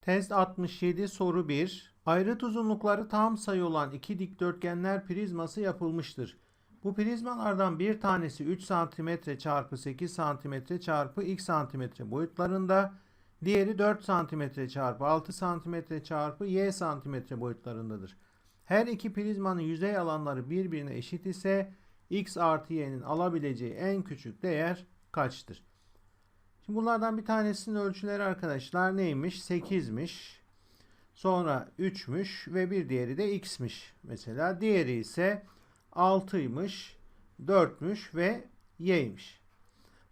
Test 67 soru 1. Ayrıt uzunlukları tam sayı olan iki dikdörtgenler prizması yapılmıştır. Bu prizmalardan bir tanesi 3 cm çarpı 8 cm çarpı x cm boyutlarında, diğeri 4 cm çarpı 6 cm çarpı y cm boyutlarındadır. Her iki prizmanın yüzey alanları birbirine eşit ise x artı y'nin alabileceği en küçük değer kaçtır? Şimdi bunlardan bir tanesinin ölçüleri arkadaşlar neymiş? 8'miş. Sonra 3'müş ve bir diğeri de x'miş. Mesela diğeri ise 6'ymış, 4'müş ve y'ymiş.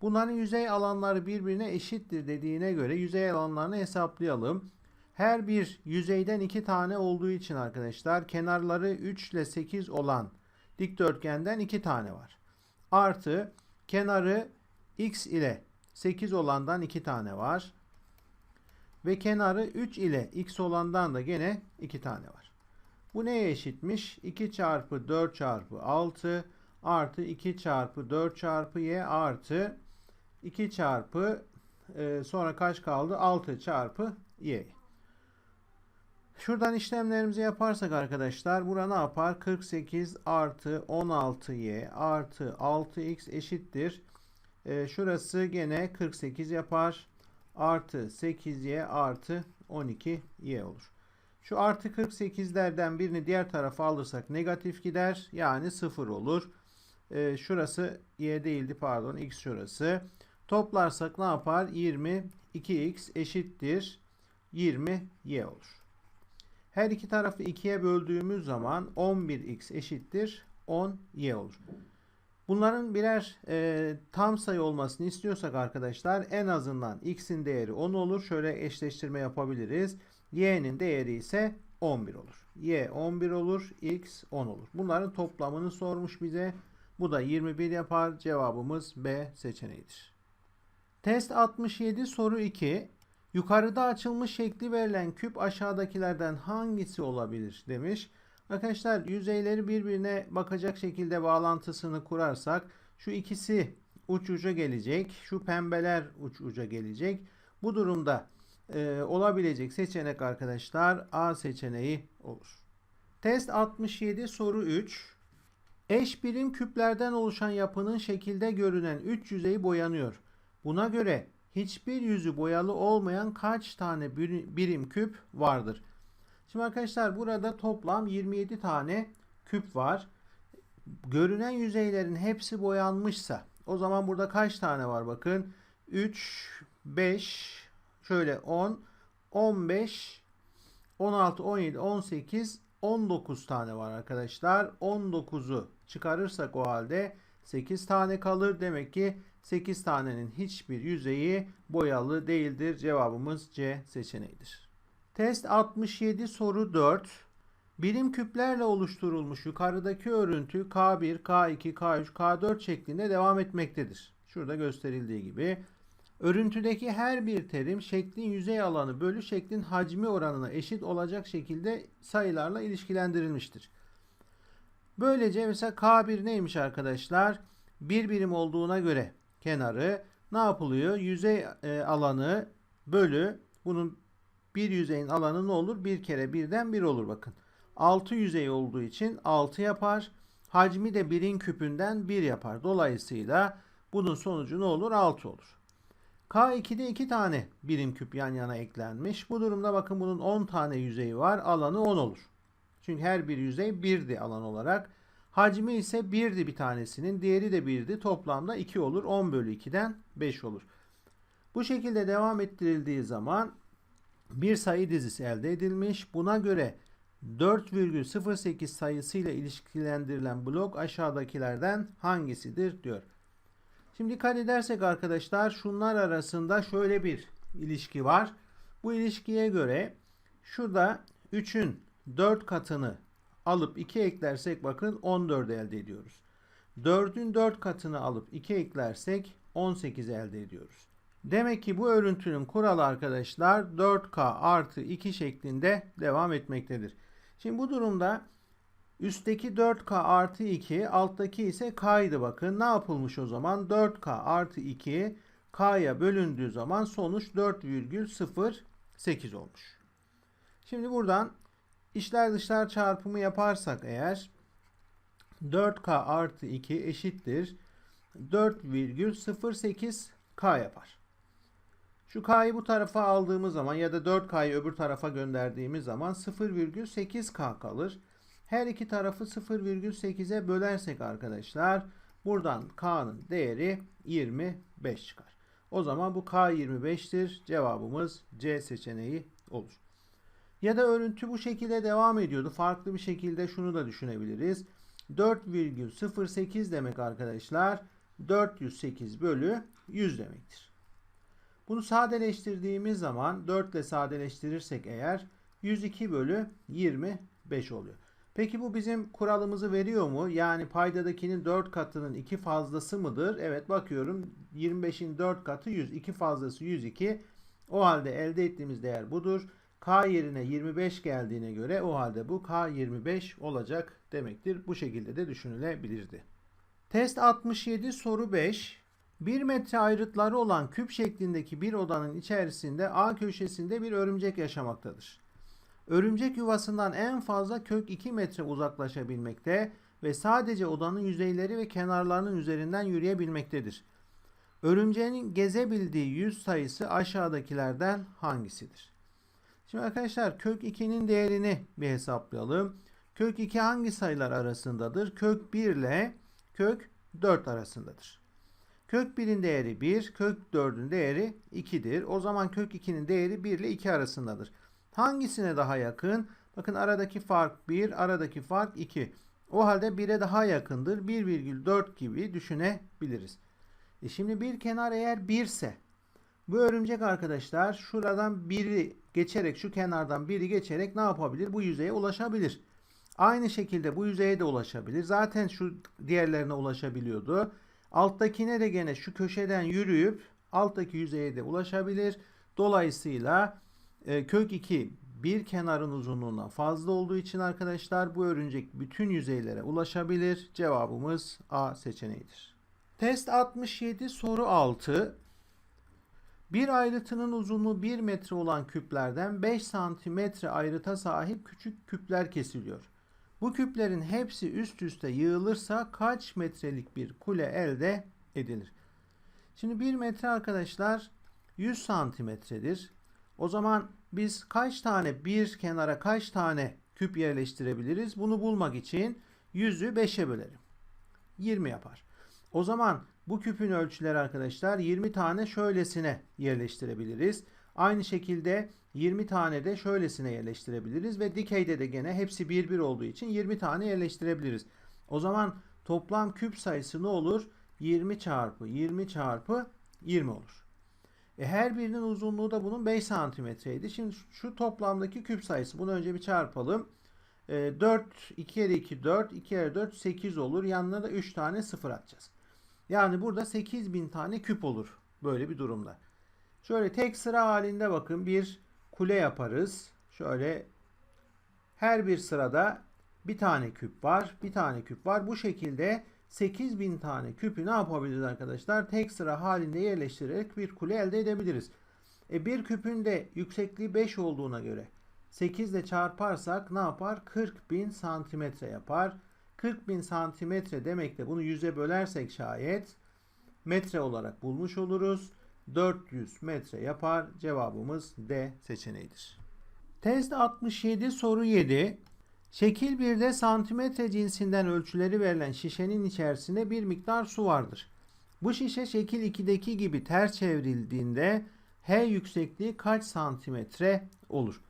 Bunların yüzey alanları birbirine eşittir dediğine göre yüzey alanlarını hesaplayalım. Her bir yüzeyden iki tane olduğu için arkadaşlar kenarları 3 ile 8 olan dikdörtgenden iki tane var. Artı kenarı x ile 8 olandan 2 tane var. Ve kenarı 3 ile x olandan da gene 2 tane var. Bu neye eşitmiş? 2 çarpı 4 çarpı 6 artı 2 çarpı 4 çarpı y artı 2 çarpı e, sonra kaç kaldı? 6 çarpı y. Şuradan işlemlerimizi yaparsak arkadaşlar bura ne yapar? 48 artı 16y artı 6x eşittir. E, şurası gene 48 yapar. Artı 8y artı 12y olur. Şu artı 48'lerden birini diğer tarafa alırsak negatif gider. Yani 0 olur. E, şurası y değildi pardon x şurası. Toplarsak ne yapar? 20 2x eşittir 20y olur. Her iki tarafı 2'ye böldüğümüz zaman 11x eşittir 10y olur. Bunların birer e, tam sayı olmasını istiyorsak arkadaşlar en azından x'in değeri 10 olur. Şöyle eşleştirme yapabiliriz. y'nin değeri ise 11 olur. y 11 olur, x 10 olur. Bunların toplamını sormuş bize. Bu da 21 yapar. Cevabımız B seçeneğidir. Test 67 soru 2. Yukarıda açılmış şekli verilen küp aşağıdakilerden hangisi olabilir demiş. Arkadaşlar yüzeyleri birbirine bakacak şekilde bağlantısını kurarsak şu ikisi uç uca gelecek. Şu pembeler uç uca gelecek. Bu durumda e, olabilecek seçenek arkadaşlar A seçeneği olur. Test 67 soru 3. Eş birim küplerden oluşan yapının şekilde görünen 3 yüzeyi boyanıyor. Buna göre hiçbir yüzü boyalı olmayan kaç tane birim küp vardır? Şimdi arkadaşlar burada toplam 27 tane küp var. Görünen yüzeylerin hepsi boyanmışsa o zaman burada kaç tane var bakın. 3, 5, şöyle 10, 15, 16, 17, 18, 19 tane var arkadaşlar. 19'u çıkarırsak o halde 8 tane kalır. Demek ki 8 tanenin hiçbir yüzeyi boyalı değildir. Cevabımız C seçeneğidir. Test 67 soru 4. Birim küplerle oluşturulmuş yukarıdaki örüntü K1, K2, K3, K4 şeklinde devam etmektedir. Şurada gösterildiği gibi. Örüntüdeki her bir terim şeklin yüzey alanı bölü şeklin hacmi oranına eşit olacak şekilde sayılarla ilişkilendirilmiştir. Böylece mesela K1 neymiş arkadaşlar? Bir birim olduğuna göre kenarı ne yapılıyor? Yüzey e, alanı bölü bunun bir yüzeyin alanı ne olur? Bir kere birden bir olur bakın. 6 yüzey olduğu için 6 yapar. Hacmi de birin küpünden 1 yapar. Dolayısıyla bunun sonucu ne olur? 6 olur. K2'de 2 tane birim küp yan yana eklenmiş. Bu durumda bakın bunun 10 tane yüzeyi var. Alanı 10 olur. Çünkü her bir yüzey 1'di alan olarak. Hacmi ise 1'di bir tanesinin. Diğeri de 1'di. Toplamda 2 olur. 10 bölü 2'den 5 olur. Bu şekilde devam ettirildiği zaman bir sayı dizisi elde edilmiş. Buna göre 4,08 sayısıyla ilişkilendirilen blok aşağıdakilerden hangisidir diyor. Şimdi dikkat edersek arkadaşlar şunlar arasında şöyle bir ilişki var. Bu ilişkiye göre şurada 3'ün 4 katını alıp 2 eklersek bakın 14 elde ediyoruz. 4'ün 4 katını alıp 2 eklersek 18 elde ediyoruz. Demek ki bu örüntünün kuralı arkadaşlar 4K artı 2 şeklinde devam etmektedir. Şimdi bu durumda üstteki 4K artı 2 alttaki ise K'ydı bakın. Ne yapılmış o zaman? 4K artı 2 K'ya bölündüğü zaman sonuç 4,08 olmuş. Şimdi buradan içler dışlar çarpımı yaparsak eğer 4K artı 2 eşittir 4,08K yapar. Şu K'yı bu tarafa aldığımız zaman ya da 4K'yı öbür tarafa gönderdiğimiz zaman 0,8K kalır. Her iki tarafı 0,8'e bölersek arkadaşlar buradan K'nın değeri 25 çıkar. O zaman bu K 25'tir. Cevabımız C seçeneği olur. Ya da örüntü bu şekilde devam ediyordu. Farklı bir şekilde şunu da düşünebiliriz. 4,08 demek arkadaşlar 408 bölü 100 demektir. Bunu sadeleştirdiğimiz zaman 4 ile sadeleştirirsek eğer 102 bölü 25 oluyor. Peki bu bizim kuralımızı veriyor mu? Yani paydadakinin 4 katının 2 fazlası mıdır? Evet bakıyorum 25'in 4 katı 100. 2 fazlası 102. O halde elde ettiğimiz değer budur. K yerine 25 geldiğine göre o halde bu K 25 olacak demektir. Bu şekilde de düşünülebilirdi. Test 67 soru 5. 1 metre ayrıtları olan küp şeklindeki bir odanın içerisinde A köşesinde bir örümcek yaşamaktadır. Örümcek yuvasından en fazla kök 2 metre uzaklaşabilmekte ve sadece odanın yüzeyleri ve kenarlarının üzerinden yürüyebilmektedir. Örümceğin gezebildiği yüz sayısı aşağıdakilerden hangisidir? Şimdi arkadaşlar kök 2'nin değerini bir hesaplayalım. Kök 2 hangi sayılar arasındadır? Kök 1 ile kök 4 arasındadır. Kök 1'in değeri 1, kök 4'ün değeri 2'dir. O zaman kök 2'nin değeri 1 ile 2 arasındadır. Hangisine daha yakın? Bakın aradaki fark 1, aradaki fark 2. O halde 1'e daha yakındır. 1,4 gibi düşünebiliriz. E şimdi bir kenar eğer 1 ise bu örümcek arkadaşlar şuradan biri geçerek şu kenardan biri geçerek ne yapabilir? Bu yüzeye ulaşabilir. Aynı şekilde bu yüzeye de ulaşabilir. Zaten şu diğerlerine ulaşabiliyordu. Alttakine de gene şu köşeden yürüyüp alttaki yüzeye de ulaşabilir. Dolayısıyla e, kök 2 bir kenarın uzunluğundan fazla olduğu için arkadaşlar bu örümcek bütün yüzeylere ulaşabilir. Cevabımız A seçeneğidir. Test 67 soru 6. Bir ayrıtının uzunluğu 1 metre olan küplerden 5 santimetre ayrıta sahip küçük küpler kesiliyor. Bu küplerin hepsi üst üste yığılırsa kaç metrelik bir kule elde edilir? Şimdi 1 metre arkadaşlar 100 santimetredir. O zaman biz kaç tane bir kenara kaç tane küp yerleştirebiliriz? Bunu bulmak için 100'ü 5'e bölerim. 20 yapar. O zaman bu küpün ölçüleri arkadaşlar 20 tane şöylesine yerleştirebiliriz. Aynı şekilde 20 tane de şöylesine yerleştirebiliriz ve dikeyde de gene hepsi bir bir olduğu için 20 tane yerleştirebiliriz. O zaman toplam küp sayısı ne olur? 20 çarpı 20 çarpı 20 olur. E her birinin uzunluğu da bunun 5 santimetreydi. Şimdi şu toplamdaki küp sayısı. Bunu önce bir çarpalım. E, 4, 2 kere 2 4, 2 kere 4 8 olur. Yanına da 3 tane 0 atacağız. Yani burada 8000 tane küp olur böyle bir durumda. Şöyle tek sıra halinde bakın bir kule yaparız. Şöyle her bir sırada bir tane küp var. Bir tane küp var. Bu şekilde 8000 tane küpü ne yapabiliriz arkadaşlar? Tek sıra halinde yerleştirerek bir kule elde edebiliriz. E bir küpün de yüksekliği 5 olduğuna göre 8 ile çarparsak ne yapar? 40.000 santimetre yapar. 40.000 santimetre demek de bunu 100'e bölersek şayet metre olarak bulmuş oluruz. 400 metre yapar. Cevabımız D seçeneğidir. Test 67 soru 7. Şekil 1'de santimetre cinsinden ölçüleri verilen şişenin içerisinde bir miktar su vardır. Bu şişe şekil 2'deki gibi ters çevrildiğinde H yüksekliği kaç santimetre olur?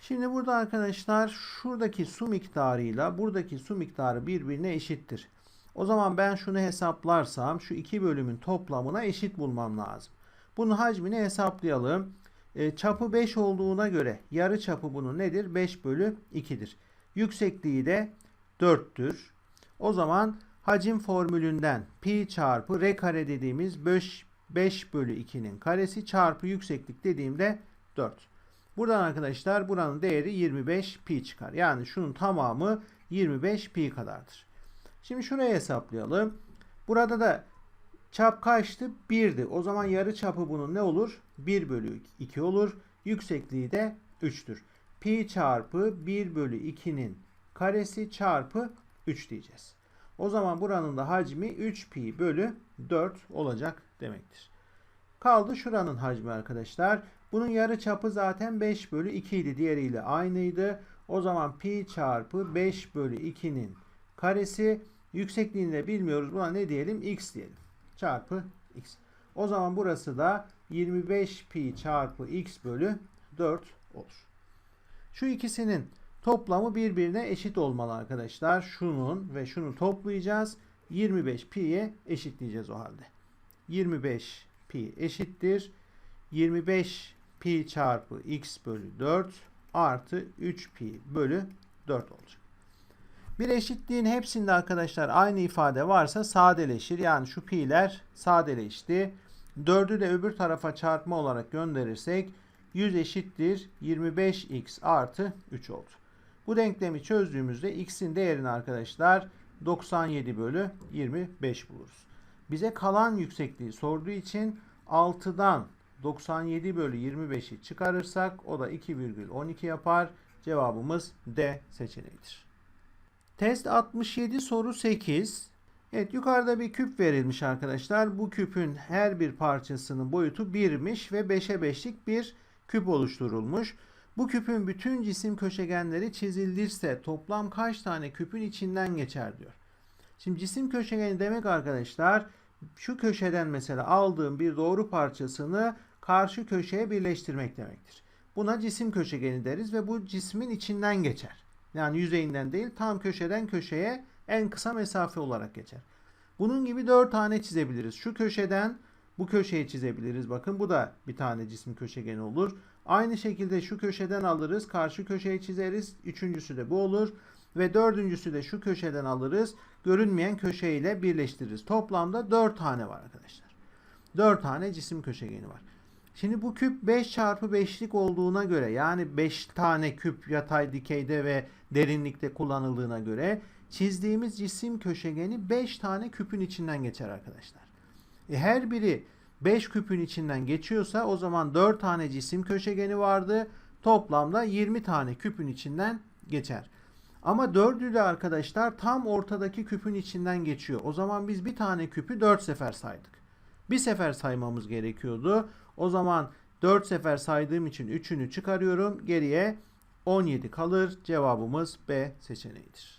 Şimdi burada arkadaşlar şuradaki su miktarıyla buradaki su miktarı birbirine eşittir. O zaman ben şunu hesaplarsam şu iki bölümün toplamına eşit bulmam lazım. Bunun hacmini hesaplayalım. E, çapı 5 olduğuna göre yarı çapı bunun nedir? 5 bölü 2'dir. Yüksekliği de 4'tür. O zaman hacim formülünden pi çarpı r kare dediğimiz 5, 5 bölü 2'nin karesi çarpı yükseklik dediğimde 4. Buradan arkadaşlar buranın değeri 25 pi çıkar. Yani şunun tamamı 25 pi kadardır. Şimdi şuraya hesaplayalım. Burada da çap kaçtı? 1'di. O zaman yarı çapı bunun ne olur? 1 bölü 2 olur. Yüksekliği de 3'tür. pi çarpı 1 bölü 2'nin karesi çarpı 3 diyeceğiz. O zaman buranın da hacmi 3 pi bölü 4 olacak demektir. Kaldı şuranın hacmi arkadaşlar. Bunun yarı çapı zaten 5 bölü 2 idi. Diğeriyle aynıydı. O zaman pi çarpı 5 bölü 2'nin karesi yüksekliğini de bilmiyoruz. Buna ne diyelim? x diyelim. Çarpı x. O zaman burası da 25 pi çarpı x bölü 4 olur. Şu ikisinin toplamı birbirine eşit olmalı arkadaşlar. Şunun ve şunu toplayacağız. 25 pi'ye eşitleyeceğiz o halde. 25 pi eşittir. 25 pi çarpı x bölü 4 artı 3 pi bölü 4 olacak. Bir eşitliğin hepsinde arkadaşlar aynı ifade varsa sadeleşir. Yani şu pi'ler sadeleşti. 4'ü de öbür tarafa çarpma olarak gönderirsek 100 eşittir 25x artı 3 oldu. Bu denklemi çözdüğümüzde x'in değerini arkadaşlar 97 bölü 25 buluruz. Bize kalan yüksekliği sorduğu için 6'dan 97 bölü 25'i çıkarırsak o da 2,12 yapar. Cevabımız D seçeneğidir. Test 67 soru 8. Evet yukarıda bir küp verilmiş arkadaşlar. Bu küpün her bir parçasının boyutu 1'miş ve 5'e 5'lik bir küp oluşturulmuş. Bu küpün bütün cisim köşegenleri çizilirse toplam kaç tane küpün içinden geçer diyor. Şimdi cisim köşegeni demek arkadaşlar şu köşeden mesela aldığım bir doğru parçasını karşı köşeye birleştirmek demektir. Buna cisim köşegeni deriz ve bu cismin içinden geçer. Yani yüzeyinden değil tam köşeden köşeye en kısa mesafe olarak geçer. Bunun gibi 4 tane çizebiliriz. Şu köşeden bu köşeyi çizebiliriz. Bakın bu da bir tane cisim köşegeni olur. Aynı şekilde şu köşeden alırız. Karşı köşeyi çizeriz. Üçüncüsü de bu olur. Ve dördüncüsü de şu köşeden alırız. Görünmeyen köşeyle birleştiririz. Toplamda 4 tane var arkadaşlar. 4 tane cisim köşegeni var. Şimdi bu küp 5 çarpı 5'lik olduğuna göre yani 5 tane küp yatay dikeyde ve derinlikte kullanıldığına göre çizdiğimiz cisim köşegeni 5 tane küpün içinden geçer arkadaşlar. E her biri 5 küpün içinden geçiyorsa o zaman 4 tane cisim köşegeni vardı. Toplamda 20 tane küpün içinden geçer. Ama 4'ü de arkadaşlar tam ortadaki küpün içinden geçiyor. O zaman biz bir tane küpü 4 sefer saydık. Bir sefer saymamız gerekiyordu. O zaman 4 sefer saydığım için 3'ünü çıkarıyorum. Geriye 17 kalır. Cevabımız B seçeneğidir.